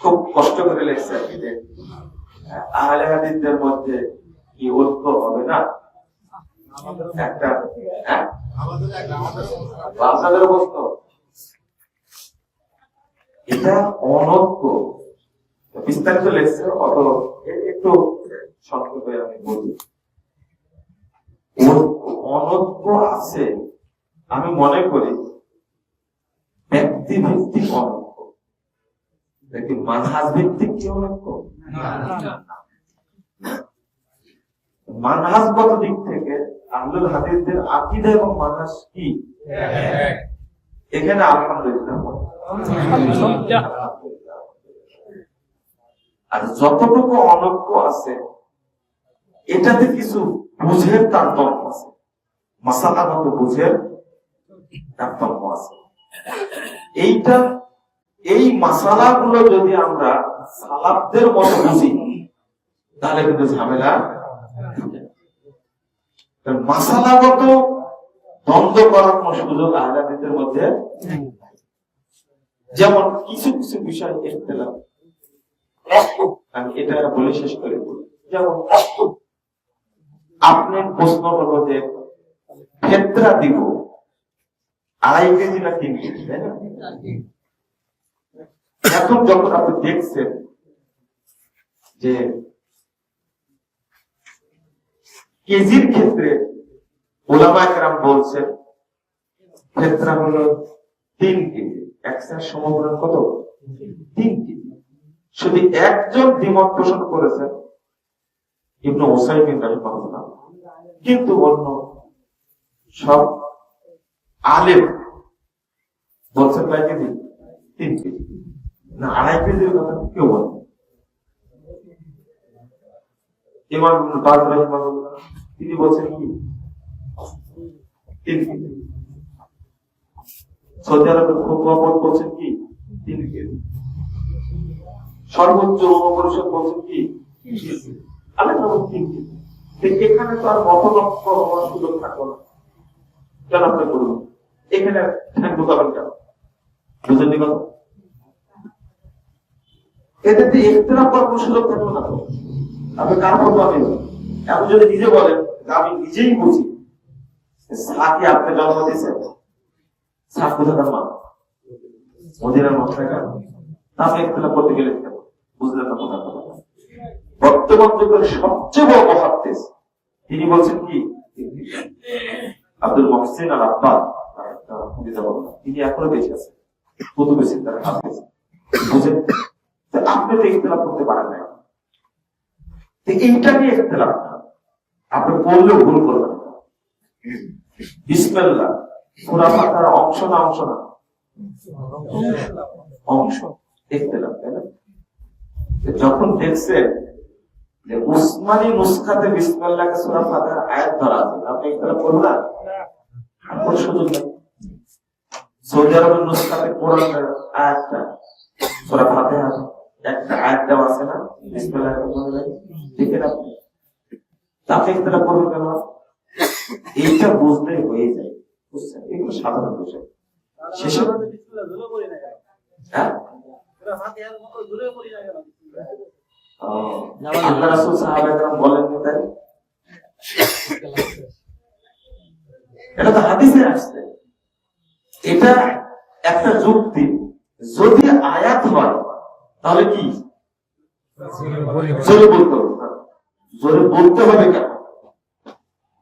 খুব কষ্ট করে আর কি যে আহলে মধ্যে কি ঐক্য হবে না? হ্যাঁ। এটা অনৈক্য। বিস্তারিত লেখছে অত একটু সংক্ষেপে আমি বলি। অনৈক্য আছে। আমি মনে করি ব্যক্তি অনৈক্য মানহাজ ভিত্তিক মানহাজগত দিক থেকে? আহলুল হাদিসদের আকিদা এবং মানহাজ কি? এখানে আলহামদুলিল্লাহ আর যতটুকু অনৈক্য আছে এটাতে কিছু বুঝের তারতম্য আছে। মাসালাগত বুঝের তারতম্য আছে। এইটা এই মাসালাগুলো যদি আমরা সালাবদের মতো বুঝি, তাহলে কিন্তু ঝামেলা মাসালাগত দ্বন্দ্ব করার কোন সুযোগ আহলাদিদের মধ্যে যেমন কিছু কিছু বিষয় ইখতিলাফ আমি এটা বলে শেষ করে যেমন আপনার প্রশ্ন হলো যে ক্ষেত্রা দিব, আড়াই কেজি না তিন কেজি, তাই না? এখন যখন আপনি দেখছেন যে কেজির ক্ষেত্রে ওলামা একরাম বলছেন, ক্ষেত্রা হলো তিন কেজি। একসার সমগ্রণ কত? তিন কেজি। শুধু একজন দ্বিমত পোষণ করেছেন ইবনু ওসাইমিন রাহিমাহুল্লাহ। কিন্তু অন্য সব আলেম বলছেন কয় কেজি? তিন কেজি। না, আড়াই কেজির কথা কেউ বলে ইমাম ইবনে রাহিমাহুল্লাহ তিনি বলছেন কি? তিন সৌদি আরবের খোকমা বলছেন কি? তিন সর্বোচ্চ পরিষদ বলছেন কি? এখানে তো আর মতলক্ষ হওয়ার সুযোগ থাকল না। কেন আপনি বলুন? এখানে ঢুকাবেন কেন? বুঝেননি কথা? কোনো সুযোগ থাকল না আপনি কার মতো আমি এখন যদি নিজে বলেন আমি নিজেই বুঝি আপনি জন্ম মা। মদিনার করতে কেন? বুঝলেন না বর্তমান যুগের সবচেয়ে বড় মহাদ্দেশ, তিনি বলছেন কি? আব্দুল মহসিন আর তার বলেন। তিনি এখনও বেঁচে আছেন। কুতুবে সিদ্ধার হাফেজ বুঝেন? আপনি তো ইখতলাফ করতে পারেন না এইটা নিয়ে ইখতলাফ না। আপনি পড়লেও ভুল করবেন অংশ না অংশ না? অংশ। ইখতলাফ তাই না? যখন দেখছে যে উসমানী নুসখাতে সূরা ফাতিহার আয়াত ধরা আছে, আপনি ইখতলাফ করবেন না? সৌদি আরবের নুসখাতে কোরআনের আয়াতটা সূরা একটা আয়াত দেওয়া আছে না? বিসমিল্লাহির রহমানির রহিম। দেখেন আপনি তাতে ইখতলাফ করবেন কেন? এইটা বুঝলেই হয়ে যায়। বুঝছেন? এগুলো সাধারণ বিষয়। শেষে হ্যাঁ? আল্লাহ রাসূল তাই? এটা তো হাদিসে আসছে। এটা একটা যুক্তি। যদি আয়াত হয় তাহলে কি? জোরে বলতে হবে। জোরে বলতে হবে। কেন?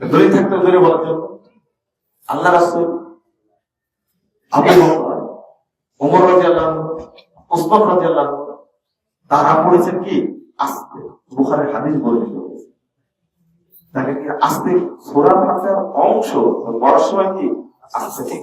জোরে থাকতে জোরে বলার জন্য আল্লাহ রাসূল আবু ওমর রাদিয়াল্লাহু আনহু, ওসমান রাদিয়াল্লাহু আনহু, তারা পড়েছেন কি? আস্তে। বুখারের হাদিস বর্ণিত তাকে কি আস্তে? সোরা ভাষার অংশ বড় সময় কি? আস্তে ঠিক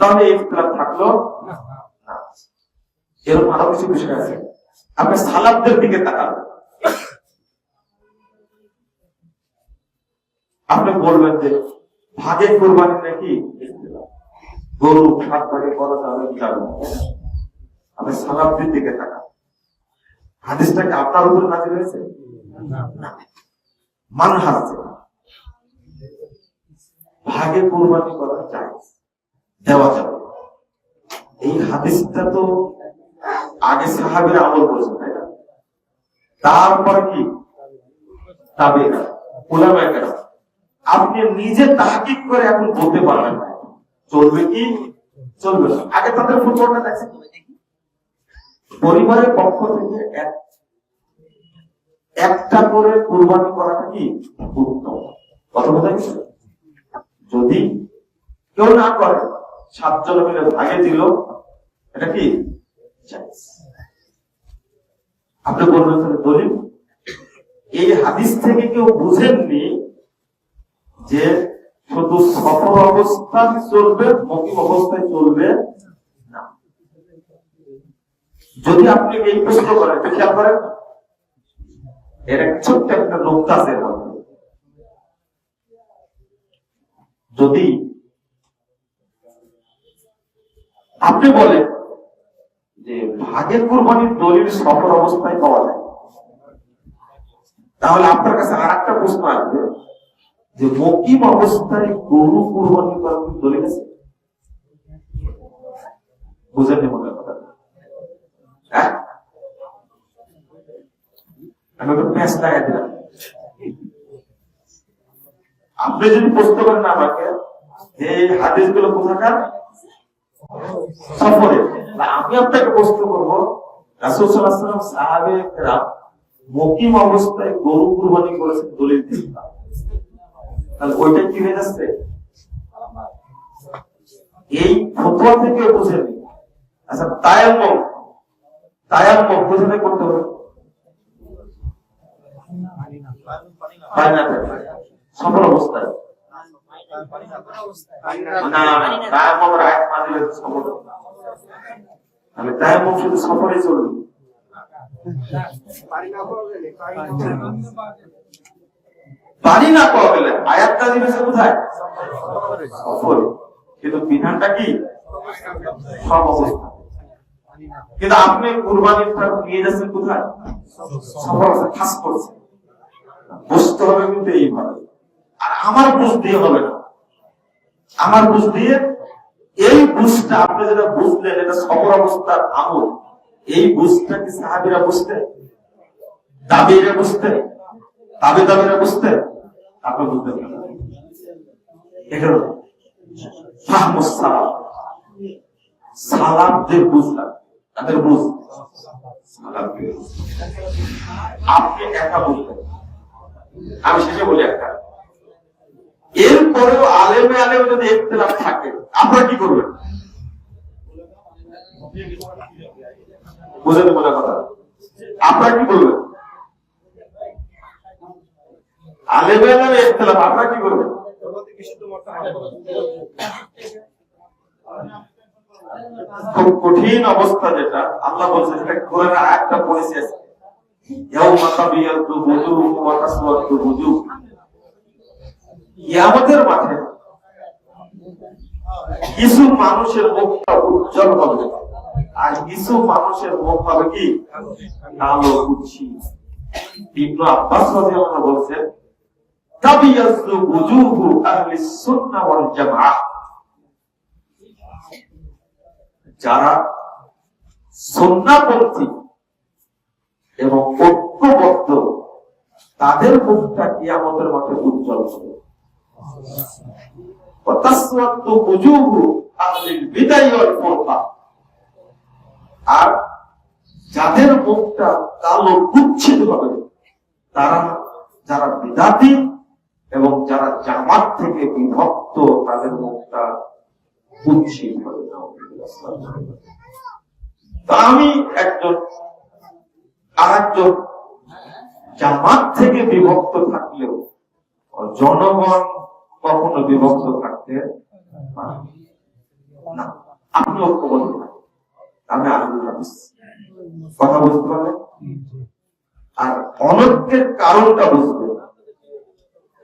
তাহলে ইখতিলাফ থাকল? এরকম আরও কিছু বিষয় আছে। আপনি সালাবদের দিকে তাকান। আপনি বলবেন যে ভাগে কোরবানি নাকি? গরু সাত ভাগে করা যাবে যাবে আপনি সালাবদের দিকে তাকান। হাদিসটাকে আপনার উপর নাজিল হয়েছে? মান হারাচ্ছে ভাগে কোরবানি করা যায়। দেওয়া যাবে। এই হাদিসটা তো আগে সাহাবের আমল করেছেন, তাই না? তারপরে কি? তাবেরা। আপনি নিজে তাহকিক করে এখন বলতে পারবেন চলবে কি? চলবে আগে তাদের ফুটবলটা দেখছেন পরিবারের পক্ষ থেকে এক একটা করে কোরবানি করাটা কি? উত্তম। কথা বোঝা গেছে? যদি কেউ না করে, সাতজন মিলে ভাগে দিল, এটা কি? আপনি বলবেন তাহলে দলিল এই হাদিস থেকে কেউ বুঝেননি যে শুধু সফর অবস্থায় চলবে, মকিম অবস্থায় চলবে না। যদি আপনি এই প্রশ্ন করেন খেয়াল করেন? এর এক ছোট্ট একটা নোক্তা আছে এর মধ্যে। যদি আপনি বলেন যে ভাগের কোরবানির দলিল সফর অবস্থায় পাওয়া যায়। তাহলে আপনার কাছে আর একটা প্রশ্ন আসবে যে মকিম অবস্থায় গরু কোরবানি করার দলিল আছে? বুঝেননি মনে কথাটা? হ্যাঁ? আমি একটু প্যাঁচ লাগাই দিলাম। আপনি যদি প্রশ্ন করেন আমাকে এই হাদিসগুলো কোথাকার? সফরে। আমি আপনাকে প্রশ্ন করব, রাসূল সাহাবে মকিম অবস্থায় গরু কুরবানি করেছেন দলিল তাহলে ওইটা কি হয়ে যাচ্ছে? এই ফতোয়া থেকে বুঝেনি আচ্ছা তায়াম্মম। তায়াম্মম থেকে করতে হবে। সফল অবস্থায় না তায়াম্মমের আয়াত মানলে তো সফল। হবে না। পাওয়া গেলে, আয়াতটা দিয়েছে কোথায়? সফরে কিন্তু বিধানটা কি? সব অবস্থা। কিন্তু আপনি কুরবানিটা নিয়ে যাচ্ছেন কোথায়? সফল অবস্থা, খাস করছে বুঝতে হবে কিন্তু এইভাবে আর আমার বুঝ দিয়ে হবে না। আমার বুঝ দিয়ে এই বুঝটা আপনি যেটা বুঝলেন, এটা সফর অবস্থার আমল। এই বুঝটা কি সাহাবিরা বুঝতে দাবিরা বুঝতে দাবি দাবিরা বুঝতে আপনি বুঝতে এটা হলো সালাম। সালামদের বুঝলাম তাদের বুঝ। আপনি একা বুঝলেন আমি শেষে বলি একটা। এরপরেও আলেমে আলেম যদি একতলাফ থাকে আপনারা কি করবেন বুঝেন মনে কথা? আপনারা কি করবেন আলেমে আলেমে একতলাফ আপনারা কি করবেন খুব কঠিন অবস্থা যেটা, আল্লাহ বলছে সেটা কোরআনের আয়াতটা পড়েছে ইয়াউমা তাবিয়াতু বুজুহ ওয়া তাসওয়াতু বুজুহ কিয়ামতের মাঠে কিছু মানুষের মুখটা উজ্জ্বল হবে। আর কিছু মানুষের মুখ হবে কি? কালো কুচ্ছি ইবনু আব্বাস রাদিয়াল্লাহু বলছেন তাবিয়াতু বুজুহু আহলি সুন্নাহ ওয়াল যারা সন্নাপন্থী এবং ঐক্যবদ্ধ, তাদের মুখটা কিয়ামতের মাঠে উজ্জ্বল হবে। আর যাদের মুখটা কালো কুচ্ছিত হবে, তারা যারা বিদাতি এবং যারা জামাত থেকে বিভক্ত, তাদের মুখটা কুচ্ছিত হবে। আমি একজন একজন জামাত থেকে বিভক্ত থাকলেও, জনগণ কখনো বিভক্ত থাকতে আপনি ঐক্যবদ্ধ আমি কথা বুঝতে আর অনৈক্যের কারণটা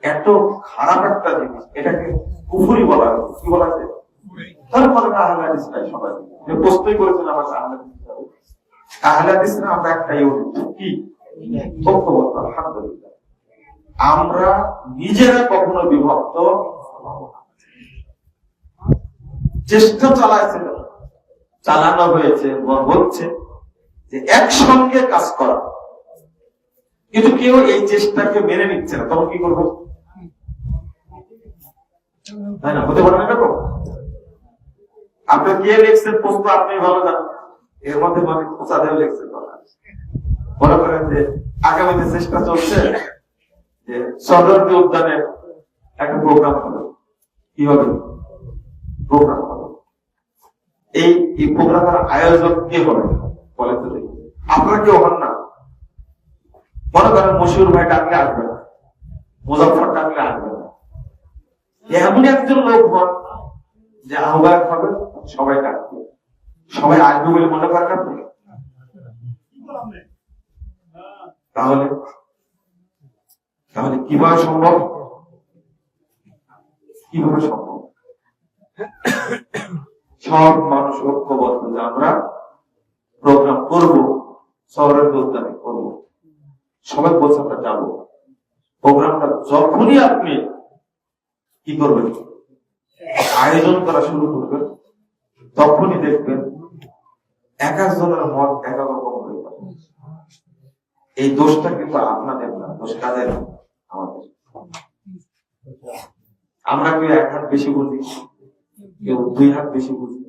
এত খারাপ একটা জিনিস, এটাকে কুফুরি বলা কি বলা যায় সবাই। না, আমরা একটাই উদ্দেশ্য কি? ঐক্যবদ্ধ, আলহামদুলিল্লাহ। আমরা নিজেরা কখনো বিভক্ত চেষ্টা চালাইছিল, চালানো হয়েছে হচ্ছে যে একসঙ্গে কাজ করা। কিন্তু কেউ এই চেষ্টাকে মেনে নিচ্ছে না, তখন কি করব? তাই না? হতে পারে না এরকম? আপনি কে লিখছেন প্রশ্ন, আপনি ভালো জানেন। এর মধ্যে মানে প্রচারেও লিখছেন। করেন যে আগামীতে চেষ্টা চলছে। যে সদরদি উদ্যানে একটা প্রোগ্রাম হবে কি হবে? প্রোগ্রাম হবে এই এই প্রোগ্রামের আয়োজক কে হবে? বলেন তো আপনারা কেউ হন না? মনে করেন মশিউর ভাই ডাকলে আসবে না। মুজাফর ডাকলে আসবে না। এমন একজন লোক হন যে আহ্বায়ক হবে, সবাই ডাকবে। সবাই আসবে বলে মনে করেন আপনি? তাহলে তাহলে কীভাবে সম্ভব? কীভাবে সম্ভব? সব মানুষ ঐক্যবদ্ধ যে আমরা প্রোগ্রাম করব, শহরের উদ্যানে করব। সবাই বলছে আমরা যাব। প্রোগ্রামটা যখনই আপনি কি করবেন? আয়োজন করা শুরু করবেন, তখনই দেখবেন এক একজনের মত এক এক রকম হয়ে যাবে। এই দোষটা কিন্তু আপনাদের না, দোষ কাদের? আমাদের আমরা কেউ এক হাত বেশি বুঝি কেউ দুই হাত বেশি বুঝি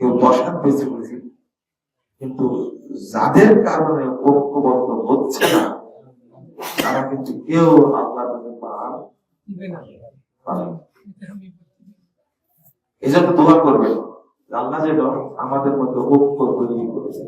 কেউ দশ হাত বেশি বুঝি কিন্তু যাদের কারণে ঐক্যবদ্ধ হচ্ছে না তারা কিন্তু কেউ আল্লাহ পার। এই জন্য দোয়া করবেন আল্লাহ যেন আমাদের মধ্যে ঐক্য তৈরি করেছে